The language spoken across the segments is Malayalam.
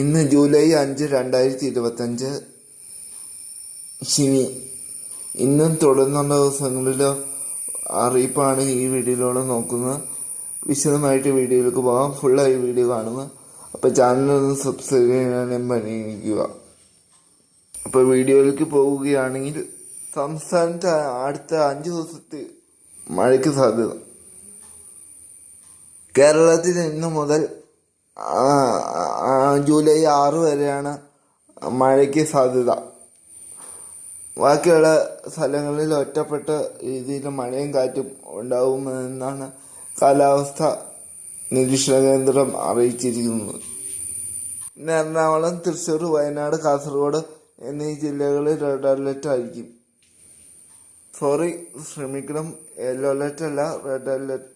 ഇന്ന് ജൂലൈ അഞ്ച് രണ്ടായിരത്തി ഇരുപത്തഞ്ച് ശനി. ഇന്നും തുടർന്നുള്ള ദിവസങ്ങളിലോ അറിയിപ്പാണ് ഈ വീഡിയോയിലൂടെ നോക്കുന്നത്. വിശദമായിട്ട് വീഡിയോയിലേക്ക് പോകാം. ഫുള്ളായി വീഡിയോ കാണുക അപ്പോൾ ചാനലൊന്ന് സബ്സ്ക്രൈബ് ചെയ്യാനും പരിഗണിക്കുക അപ്പോൾ വീഡിയോയിലേക്ക് പോവുകയാണെങ്കിൽ സംസ്ഥാനത്ത് അടുത്ത അഞ്ച് ദിവസത്തെ മഴയ്ക്ക് സാധ്യത. കേരളത്തിൽ ഇന്നു മുതൽ ജൂലൈ ആറ് വരെയാണ് മഴയ്ക്ക് സാധ്യത. ബാക്കിയുള്ള സ്ഥലങ്ങളിൽ ഒറ്റപ്പെട്ട രീതിയിൽ മഴയും കാറ്റും ഉണ്ടാവുമെന്നാണ് കാലാവസ്ഥ നിരീക്ഷണ കേന്ദ്രം അറിയിച്ചിരിക്കുന്നത്. ഇന്ന് എറണാകുളം തൃശ്ശൂർ വയനാട് കാസർഗോഡ് എന്നീ ജില്ലകളിൽ റെഡ് അലർട്ട് ആയിരിക്കും. സോറി ശ്രമിക്കണം യെല്ലോ അലർട്ട് അല്ല റെഡ് അലർട്ട്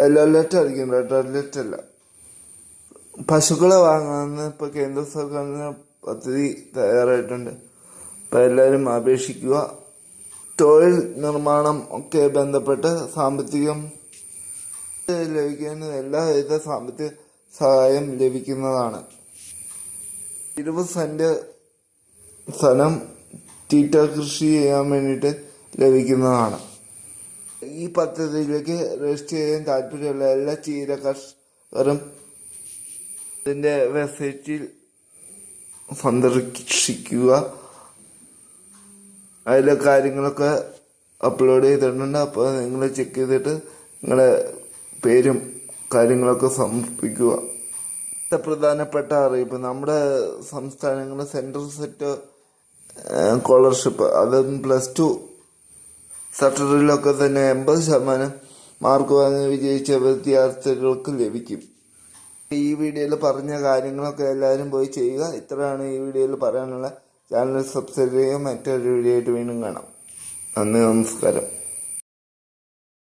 യെല്ലോ അലർട്ട് ആയിരിക്കും റെഡ് അലർട്ട് അല്ല പശുക്കളെ വാങ്ങാമെന്ന് ഇപ്പൊ കേന്ദ്ര സർക്കാരിന് പദ്ധതി തയ്യാറായിട്ടുണ്ട്. അപ്പൊ എല്ലാവരും അപേക്ഷിക്കുക. തൊഴിൽ നിർമ്മാണം ഒക്കെ ബന്ധപ്പെട്ട് സാമ്പത്തികം ലഭിക്കാൻ എല്ലാവിധ സാമ്പത്തിക സഹായം ലഭിക്കുന്നതാണ്. ഇരുപത് സെന്റ് സ്ഥലം തീറ്റ കൃഷി ചെയ്യാൻ വേണ്ടിയിട്ട് ലഭിക്കുന്നതാണ്. ഈ പദ്ധതിയിലേക്ക് രജിസ്റ്റർ ചെയ്യാൻ താല്പര്യമുള്ള എല്ലാ ചീര കർഷകരും ഇതിന്റെ വെബ്സൈറ്റിൽ സന്ദർശിക്കുക. അതിലെ കാര്യങ്ങളൊക്കെ അപ്ലോഡ് ചെയ്തിട്ടുണ്ട്. അപ്പോൾ നിങ്ങൾ ചെക്ക് ചെയ്തിട്ട് നിങ്ങളെ പേരും കാര്യങ്ങളൊക്കെ സമർപ്പിക്കുക. പ്രധാനപ്പെട്ട അറിയിപ്പ് നമ്മുടെ സംസ്ഥാനങ്ങൾ സെൻട്രൽ സെറ്റ് സ്കോളർഷിപ്പ് അതും പ്ലസ് ടു സർട്ടിഫിക്കറ്റിലൊക്കെ തന്നെ എൺപത് ശതമാനം മാർക്ക് വാങ്ങി വിജയിച്ച വിദ്യാർത്ഥികൾക്ക് ലഭിക്കും. ഈ വീഡിയോയിൽ പറഞ്ഞ കാര്യങ്ങളൊക്കെ എല്ലാവരും പോയി ചെയ്യുക. ഇത്രയാണ് ഈ വീഡിയോയിൽ പറയാനുള്ള. ചാനൽ സബ്സ്ക്രൈബ് ചെയ്യുക മറ്റൊരു വീഡിയോ ആയിട്ട് വീണ്ടും കാണാം. നന്ദി നമസ്കാരം.